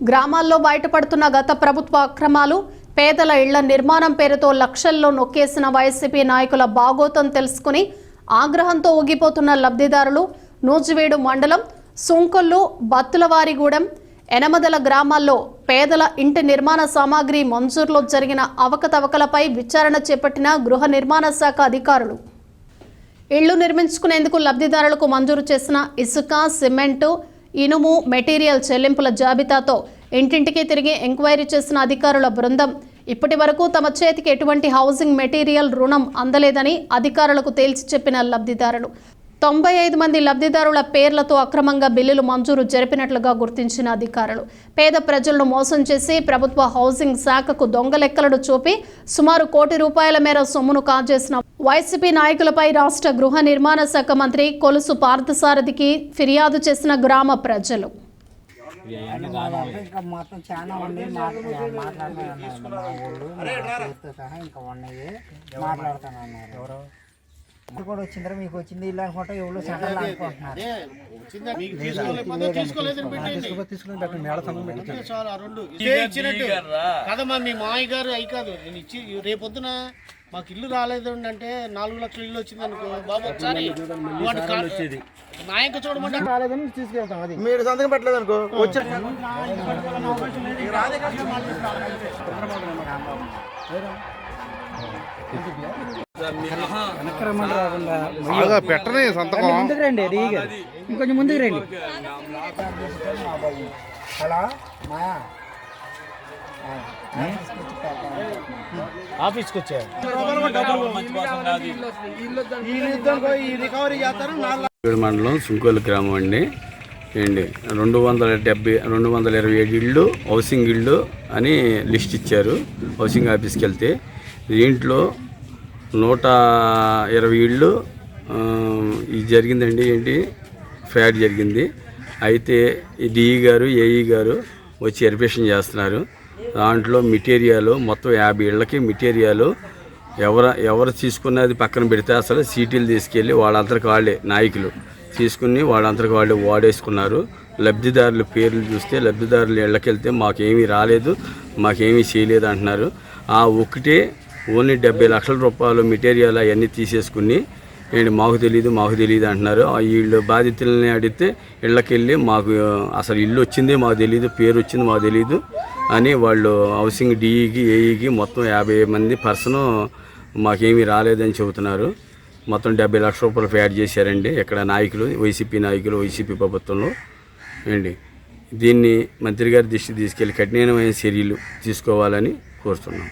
గ్రామాల్లో బయటపడుతున్న గత ప్రభుత్వ అక్రమాలు పేదల ఇళ్ళ నిర్మాణం పేరుతో లక్షల్లో నొక్కేసిన వైసీపీ నాయకుల బాగోతం తెలుసుకుని ఆగ్రహంతో ఊగిపోతున్న లబ్ధిదారులు నూజివీడు మండలం సుంకొల్లు బత్తులవారిగూడెం ఎనమదల గ్రామాల్లో పేదల ఇంటి నిర్మాణ సామాగ్రి మంజూరులో జరిగిన అవకతవకలపై విచారణ చేపట్టిన గృహ నిర్మాణ శాఖ అధికారులు. ఇళ్ళు నిర్మించుకునేందుకు లబ్ధిదారులకు మంజూరు చేసిన ఇసుక సిమెంటు ఇనుము మెటీరియల్ చెల్లింపుల జాబితాతో ఇంటింటికి తిరిగి ఎంక్వైరీ చేసిన అధికారుల బృందం ఇప్పటి వరకు తమ చేతికి ఎటువంటి హౌసింగ్ మెటీరియల్ రుణం అందలేదని అధికారులకు తేల్చి చెప్పిన లబ్ధిదారులు. తొంభై ఐదు మంది లబ్ధిదారుల పేర్లతో అక్రమంగా బిల్లులు మంజూరు జరిపినట్లుగా గుర్తించిన అధికారులు. పేద ప్రజలను మోసం చేసి ప్రభుత్వ హౌసింగ్ శాఖకు దొంగ లెక్కలను చూపి సుమారు కోటి రూపాయల మేర సొమ్మును కాజేసిన వైసీపీ నాయకులపై రాష్ట్ర గృహ నిర్మాణ శాఖ మంత్రి కొలుసు పార్థసారథికి ఫిర్యాదు చేసిన గ్రామ ప్రజలు. మొత్తం చాలా ఉన్నాయి కూడా వచ్చిందిరా మీకు వచ్చింది ఇల్లు అనుకుంటా ఎవరు సెంటర్లు అనుకుంటున్నారు. కదమ్మా మీ మామయ్య గారు అయి కాదు. నేను ఇచ్చి రేపొద్దున మాకు ఇల్లు రాలేదు అంటే నాలుగు లక్షల ఇల్లు వచ్చింది అనుకో బాబు ఒకసారి నాయక చూడమంటే రాలేదని తీసుకెళ్తాం అది. మీరు సంతకం పెట్టలేదు అనుకో బాగా పెట్టని సంతకం. ముందుకు రండి రీగా ఇంకొంచెం ముందుకు రండి. హలో మాయా ఆఫీస్కి వచ్చారు ఏడు మండలం సుంకోలు గ్రామం అండి. ఏంటి? రెండు వందల డెబ్బై రెండు వందల ఇరవై ఏడు ఇళ్ళు హౌసింగ్ ఇళ్ళు అని లిస్ట్ ఇచ్చారు హౌసింగ్ ఆఫీస్కి వెళ్తే. దీంట్లో నూట ఇరవై ఇళ్ళు ఇది జరిగిందండి ఏంటి? ఫ్యాట్ జరిగింది. అయితే డిఈ గారు ఏఈ గారు వచ్చి వెరిఫికేషన్ చేస్తున్నారు. దాంట్లో మెటీరియల్ మొత్తం యాభై ఇళ్ళకి మెటీరియల్ ఎవరు ఎవరు తీసుకున్నది పక్కన పెడితే అసలు సీటీలు తీసుకెళ్ళి వాళ్ళంతరికి వాళ్ళే నాయకులు తీసుకుని వాళ్ళంతరికి వాళ్ళే వాడేసుకున్నారు. లబ్ధిదారుల పేర్లు చూస్తే లబ్ధిదారుల ఇళ్ళకెళ్తే మాకేమీ రాలేదు మాకేమీ చేయలేదు అంటున్నారు. ఆ ఒక్కటే ఓన్లీ డెబ్బై లక్షల రూపాయలు మెటీరియల్ అవన్నీ తీసేసుకుని ఏంటి మాకు తెలియదు మాకు తెలియదు అంటున్నారు. ఆ వీళ్ళు బాధితులని అడిగితే ఇళ్ళకెళ్ళి మాకు అసలు ఇల్లు వచ్చిందే మాకు తెలియదు పేరు వచ్చింది మాకు తెలియదు అని వాళ్ళు హౌసింగ్ డిఈకి ఏఈకి మొత్తం యాభై మంది పర్సన్ మాకేమీ రాలేదని చెబుతున్నారు. మొత్తం డెబ్బై లక్షల రూపాయలు ఫ్యాడ్ చేశారండి ఇక్కడ నాయకులు వైసీపీ నాయకులు వైసీపీ ప్రభుత్వంలో. ఏంటి దీన్ని మంత్రి గారి దృష్టికి తీసుకెళ్ళి కఠినమైన చర్యలు తీసుకోవాలని కోరుతున్నాం.